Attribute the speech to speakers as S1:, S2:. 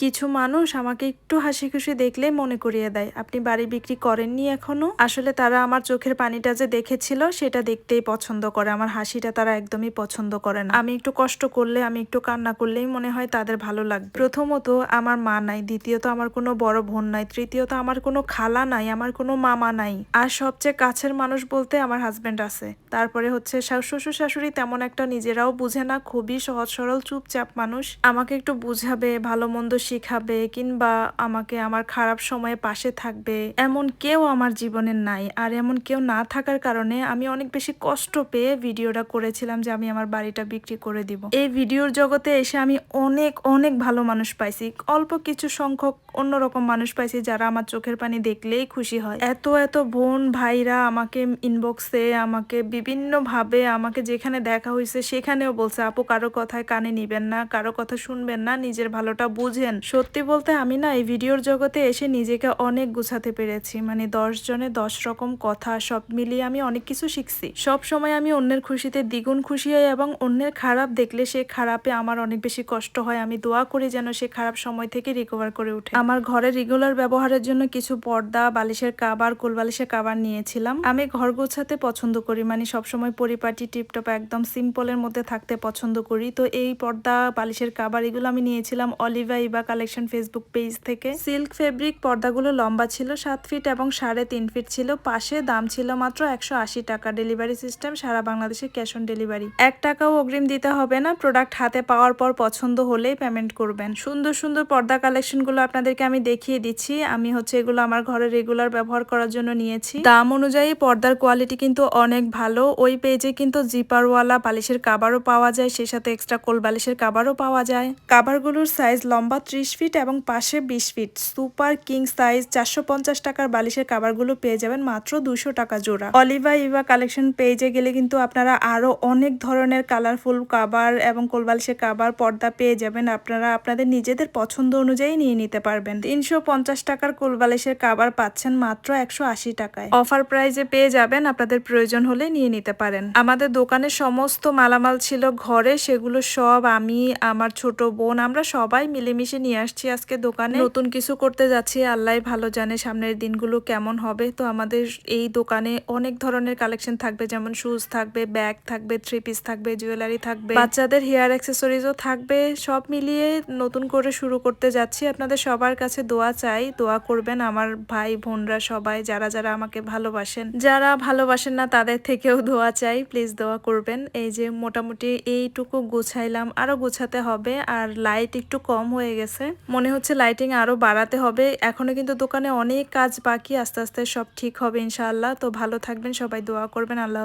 S1: কিছু মানুষ আমাকে একটু হাসি খুশি দেখলে মনে করিয়ে দেয়। আপনি বাড়ি বিক্রি করেননি এখনও? আসলে তারা আমার চোখের পানিটা যে দেখেছিল, সেটা দেখতেই পছন্দ করে। আমার হাসিটা তারা একদমই পছন্দ করে না। আমি একটু কষ্ট করলে, আমি একটু কান্না করলেই মনে হয় তাদের ভালো লাগবে। প্রথমত, আমার মা নাই। দ্বিতীয়ত, আমার কোনো বড় বোন নাই। তৃতীয়ত, আমার কোনো খালা নাই, আমার কোনো মামা নাই। আর সবচেয়ে কাছের মানুষ বলতে আমার হাজবেন্ড আছে। তারপরে হচ্ছে শ্বশুর শাশুড়ি তেমন একটা নিজেরাও বুঝে না। খুবই সহজ সরল চুপচাপ মানুষ। আমাকে একটু বুঝাবে, ভালো মন্দ শিখাবে কিংবা আমাকে আমার খারাপ সময়ে পাশে থাকবে। এমন কেউ আমার জীবনে নাই। আর এমন কেউ না থাকার কারণে আমি অনেক বেশি কষ্ট পেয়ে ভিডিওটা করেছিলাম যে আমি আমার বাড়িটা বিক্রি করে দিব। এই ভিডিওর জগতে এসে আমি অনেক অনেক ভালো মানুষ পাইছি। অল্প কিছু সংখ্যক অন্যরকম মানুষ পাইছি যারা আমার চোখের পানি দেখলেই খুশি হয়। এত এত বোন, ভাইরা আমাকে ইনবক্সে আমাকে বিভিন্ন ভাবে আমাকে যেখানে দেখা হয়েছে সেখানেও বলছে, আপু, কারও কথায় কানে নিবেন না, কারও কথা শুনবেন না, নিজের ভালোটা বুঝেন। সত্যি বলতে আমি না এই ভিডিওর জগতে এসে নিজেকে অনেক গুছাতে পেরেছি। মানে দশ জনে দশ রকম কথা, সব মিলিয়ে আমি অনেক কিছু শিখছি। সব সময় আমি অন্যের খুশিতে দ্বিগুণ খুশি হই এবং অন্যের খারাপ দেখলে সে খারাপে আমার অনেক বেশি কষ্ট হয়। আমি দোয়া করি যেন সে খারাপ সময় থেকে রিকভার করে ওঠে আমার ঘরে রেগুলার ব্যবহারের জন্য কিছু পর্দা, বালিশের কাবার কোল বালিশের কাবার নিয়েছিলাম। আমি ঘর গোছাতে পছন্দ করি। মানে সবসময় পরিপাটি, টিপটপ একদম সিম্পলের মধ্যে থাকতে পছন্দ করি। তো এই পর্দা, বালিশের কাবার এগুলো আমি নিয়েছিলাম। অলিভা কালেকশন ফেসবুক পেজ থেকে। সিল্ক ফেব্রিক পর্দাগুলো লম্বা ছিল সাত ফিট এবং সাড়ে তিন ফিট ছিল। পাশে দাম ছিল মাত্র একশো আশি টাকা। ডেলিভারি সিস্টেম সারা বাংলাদেশে ক্যাশ অন ডেলিভারি এক টাকাও অগ্রিম দিতে হবে না। প্রোডাক্ট হাতে পাওয়ার পর পছন্দ হলেই পেমেন্ট করবেন। সুন্দর সুন্দর পর্দা কালেকশনগুলো আপনাদেরকে আমি দেখিয়ে দিচ্ছি। আমি হচ্ছে এগুলো আমার ঘরে রেগুলার ব্যবহার করার জন্য নিয়েছি। দাম অনুযায়ী পর্দার কোয়ালিটি কিন্তু অনেক ভালো। ওই পেজে কিন্তু জিপারওয়ালা বালিশের কাবারও পাওয়া যায়। সেই সাথে এক্সট্রা কোল বালিশের কাবারও পাওয়া যায়। কাবারগুলোর সাইজ লম্বা ত্রিশ ফিট এবং পাশে বিশ ফিট। সুপার কিং সাইজ চারশো পঞ্চাশ টাকার বালিশের কাবারগুলো পেয়ে যাবেন মাত্র দুশো টাকা জোড়া। অলিভা ইভা কালেকশন পেজে গেলে কিন্তু আপনারা আরও অনেক ধরনের কালারফুল কাবার এবং কোল বালিশের কাবার পর্দা পেয়ে যাবেন। আপনারা আপনাদের নিজেদের পছন্দ অনুযায়ী নিয়ে নিতে পারবেন। তিনশো পঞ্চাশ টাকার কোল বালিশের কাবার পাচ্ছেন মাত্র একশো আশি টাকায়। অফার প্রাইজে পেয়ে যাবেন, আপনাদের প্রয়োজন হলে নিয়ে নিতে পারেন। আমাদের দোকানে সমস্ত মালামাল ছিল ঘরে, সেগুলো সব আমি, আমার ছোট বোন, আমরা সবাই মিলেমিশে নিয়ে আসছি আজকে দোকানে। নতুন কিছু করতে যাচ্ছি, আল্লাহ ভালো জানে সামনের দিনগুলো কেমন হবে। তো আমাদের এই দোকানে অনেক ধরনের কালেকশন থাকবে, যেমন শুজ থাকবে ব্যাগ থাকবে থ্রি পিস থাকবে জুয়েলারি থাকবে। বাচ্চাদের হেয়ার অ্যাক্সেসরিজও থাকবে, সব মিলিয়ে নতুন করে শুরু করতে যাচ্ছি। আপনাদের সবার কাছে দোয়া চাই, দোয়া করবেন আমার ভাই, বোনরা সবাই, যারা যারা আমাকে ভালোবাসেন। যারা ভালোবাসেন না, তাদের থেকেও দোয়া চাই প্লিজ দোয়া করবেন। এই যে মোটামুটি এইটুকু গুছাইলাম, আরও গুছাতে হবে, আর লাইট একটু কম হয়ে গেছে। মনে হচ্ছে লাইটিং আরও বাড়াতে হবে। এখনও কিন্তু দোকানে অনেক কাজ বাকি। আস্তে আস্তে সব ঠিক হবে ইনশাআল্লাহ। তো ভালো থাকবেন, সবাই দোয়া করবেন। আল্লাহ।